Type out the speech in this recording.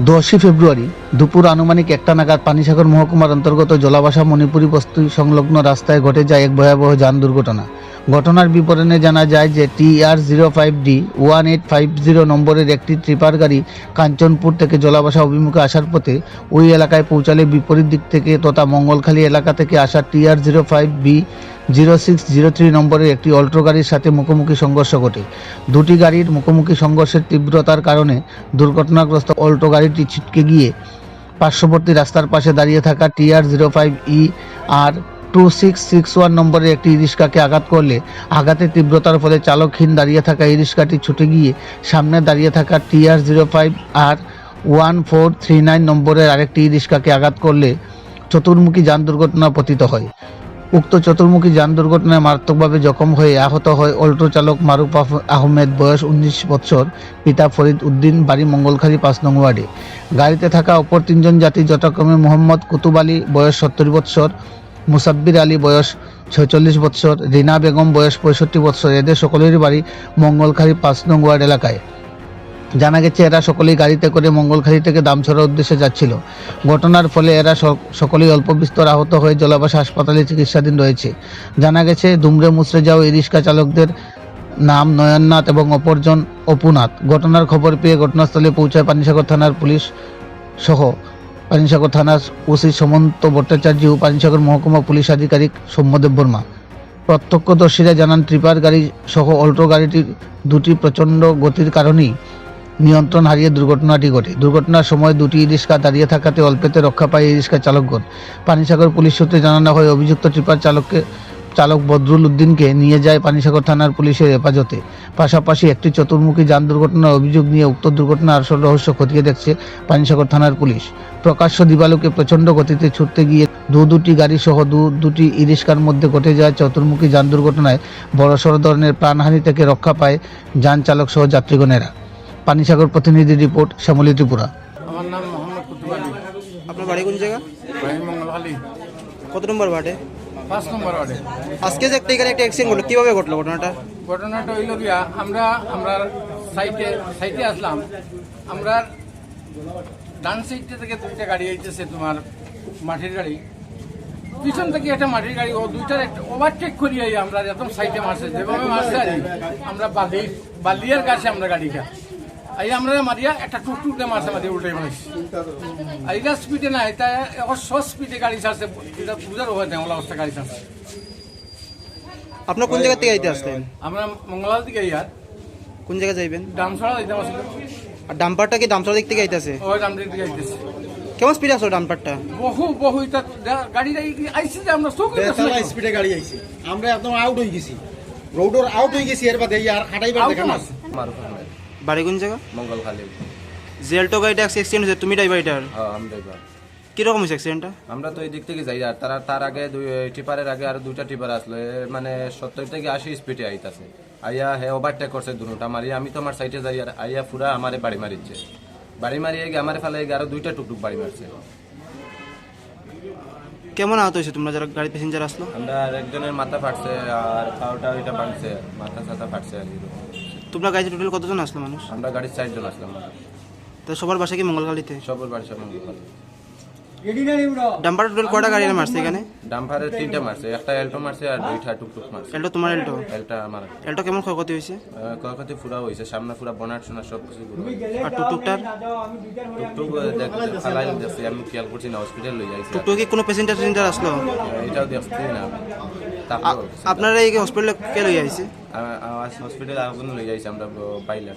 দশই ফেব্রুয়ারি দুপুর আনুমানিক একটা নাগাদ পানিসাগর মহকুমার অন্তর্গত জলাবাসা মণিপুরি বস্তু সংলগ্ন রাস্তায় ঘটে যায় এক ভয়াবহ যান দুর্ঘটনা। ঘটনার বিবরণে জানা যায় যে T R zero five D one eight five zero নম্বরের একটি ট্রিপার গাড়ি কাঞ্চনপুর থেকে জলাবাসা অভিমুখে আসার পথে ওই এলাকায় পৌঁছালে বিপরীত দিক থেকে তথা মঙ্গলখালী এলাকা থেকে আসা T R zero five B zero six zero three নম্বরের একটি অল্ট্রো গাড়ির সাথে মুখোমুখি সংঘর্ষ ঘটে। দুটি গাড়ির মুখোমুখি সংঘর্ষের তীব্রতার কারণে দুর্ঘটনাগ্রস্ত অল্টো গাড়িটি ছিটকে গিয়ে পার্শ্ববর্তী রাস্তার পাশে দাঁড়িয়ে থাকা TR zero five E R two six six one নম্বরের একটি রিক্সাকে আঘাত করলে আঘাতের তীব্রতার ফলে চালকহীন দাঁড়িয়ে থাকা এই রিক্সাটি ছুটে গিয়ে সামনে দাঁড়িয়ে থাকা TR zero five R one four three nine নম্বরের আরেকটি রিক্সাকে আঘাত করলে চতুর্মুখী যান দুর্ঘটনা পতিত হয়। উক্ত চতুর্মুখী যান দুর্ঘটনায় মারাত্মকভাবে জখম হয়ে আহত হয় অল্টো চালক মারুফ আহ- আহমেদ, বয়স উনিশ বছর, পিতা ফরিদ উদ্দিন, বাড়ি মঙ্গলখালী, পাঁচ নং ওয়ার্ডে। গাড়িতে থাকা অপর তিনজন যাত্রী যথাক্রমে মোহাম্মদ কুতুব আলী, বয়স সত্তর বৎসর, মুসাব্বির আলী, বয়স ছয়চল্লিশ বৎসর, রিনা বেগম, বয়স পঁয়ষট্টি বৎসর। এদের সকলেরই বাড়ি মঙ্গলখালী, পাঁচ নং ওয়ার্ড এলাকায়। জানা গেছে, এরা সকলেই গাড়িতে করে মঙ্গলখালী থেকে দামছড়ার উদ্দেশ্যে যাচ্ছিল। ঘটনার ফলে এরা সক- সকলেই অল্প বিস্তর আহত হয়ে জলাবাসা হাসপাতালে চিকিৎসাধীন রয়েছে। জানা গেছে, দুমড়ে মুচড়ে যাওয়া এই রিক্সা চালকদের নাম নয়ননাথ এবং অপরজন অপুনাথ। ঘটনার খবর পেয়ে ঘটনাস্থলে পৌঁছায় পানিসাগর থানার পুলিশ সহ পানিসাগর থানার ওসি সমন্ত ভট্টাচার্য ও পানিসাগর মহকুমা পুলিশ আধিকারিক সৌম্যদেব বর্মা। প্রত্যক্ষদর্শীরা জানান, ট্রিপার গাড়ি সহ অল্টো গাড়িটির দুটি প্রচণ্ড গতির কারণেই নিয়ন্ত্রণ হারিয়ে দুর্ঘটনাটি ঘটে। দুর্ঘটনার সময় দুটি রিক্সা দাঁড়িয়ে থাকাতে অল্পেতে রক্ষা পায় এই রিক্সা চালকগণ। পানিসাগর পুলিশ সূত্রে জানানো হয়, অভিযুক্ত ট্রিপার চালককে চালক বদরুল উদ্দিনকে নিয়ে যায় পানিসাগর থানার পুলিশের হেফাজতে। পাশাপাশি একটি চতুর্মুখী যান দুর্ঘটনার অভিযোগ নিয়ে উক্ত দুর্ঘটনার আসল রহস্য খতিয়ে দেখছে পানিসাগর থানার পুলিশ। প্রকাশ্য দিবালোকে প্রচণ্ড গতিতে ছুটতে গিয়ে দু দুটি গাড়ি সহ দু দুটি ইরিস্কার মধ্যে ঘটে যাওয়া চতুর্মুখী যান দুর্ঘটনায়। বড়সড় ধরনের প্রাণহানি থেকে রক্ষা পায় যান চালক সহ যাত্রীগণেরা। পানিসাগর প্রতিনিধি রিপোর্ট শ্যামলী ত্রিপুরা। আমার নাম মোহাম্মদ কুতুব আলী। আপনার বাড়ি কোন জায়গা? বাড়ি মঙ্গলখালী কত নম্বর ওয়ার্ডে? পাঁচ নম্বর ওয়ার্ডে। আজকে যে একটা এখানে একটা অ্যাক্সিডেন্ট ঘটলো কীভাবে ঘটলো ঘটনাটা? ঘটনাটা হইল গিয়া আমরা আমরা সাইটে সাইটে আসলাম। আমরা ডান সাইডে থেকে দুইটা গাড়ি আইতেছে তোমার মাটির গাড়ি। পিছন থেকে একটা মাটির গাড়ি ও দুইটার একটা ওভারটেক করি আই আমরা একদম সাইডে মারছে। যেভাবে মারছে আমরা বালি বালিয়ার কাছে আমরা গাড়িটা এই আমরা মারিয়া একটা টুকটুকে মারছে মারিয়া উল্টে মারছি আর এটা স্পিডে না এটা এখন শ স্পিডে গাড়ি ছাড়ছে এটা বুঝার হয় না অবস্থা গাড়ি ছাড়ছে। আপনার কোন জায়গা থেকে আইতে আসলেন? আমরা মঙ্গলাল দিকে ইয়ার কোন জায়গায় যাইবেন? ডামছড়া আসলে আর ডাম্পারটা কি দামচড়া দিক থেকে আইতেছে? ওই ডামডির দিকে আইতেছে। কেমন স্পিড আসলো ডাম্পারটা? বহু বহু এটা গাড়িটা আইসি যে আমরা চোখ স্পিডে গাড়ি আইছে। আমরা একদম আউট হয়ে গেছি। রোডর আউট হয়ে গেছি এর বাদে আর হাঁটাইবার দেখা না। বাড়ি কোন জায়গা? মঙ্গলখালী। জেলটো গাড়িটা অ্যাক্সিডেন্ট হয়েছে তুমি ড্রাইভার এটার? হ্যাঁ আমি ড্রাইভার কীরকম হয়েছে অ্যাক্সিডেন্টটা আমরা তো এই দিক থেকে যাই আর তারা তার আগে দুই টিপারের আগে আর দুইটা টিপার আসলো মানে সত্তর থেকে আশি স্পিডে আইতাছে। আইয়া হে ওভারটেক করছে দুটা মারি আমি তো আমার সাইডে যাই আর আইয়া পুরা আমারে বাড়ি মারিচ্ছে। বাড়ি মারিয়ে গিয়ে আমার ফেলে আরও দুইটা টুকটুক বাড়ি মারছে। কেমন আহত হয়েছে তোমরা যারা গাড়ি প্যাসেঞ্জার আসলো? আমরা একজনের মাথা ফাটছে আর পাওটা ওইটা ভাঙছে মাথা সাথা ফাটছে আর কি। তোমরা গাড়িতে টোটাল কতজন আসলো মানুষ? আমরা গাড়ির চারজন আসলাম। তো সবার বাসা কি মঙ্গলখালিতে? সবর বাড়ি সব মঙ্গলখালী। ডাম্পার টোটাল কটা গাড়ি মারছে এখানে? ডাম্পারের তিনটা মারছে একটা এল্টো মারছে আর দুইটা টুকটুক মারছে। এলটো তোমার এলটো এলটা আমার এলটো কেমন ক্ষয়ক্ষতি হয়েছে? কয়েকটি ফুরা হয়েছে সামনে ফুরা বনাট সোনা সব কিছু আর টুকটুকটার? টুকটুক ফালাই দেখছি আমি খেয়াল করছি না হসপিটাল লই যাইছি টুকটুক কি কোনো প্যাসেঞ্জার প্যাসেঞ্জার আসলো? এটাও দেখছি না। আপনারা এই হসপিটালে কে লই আইছে? হসপিটাল আগুন লই যাইছি আমরা পাইলাম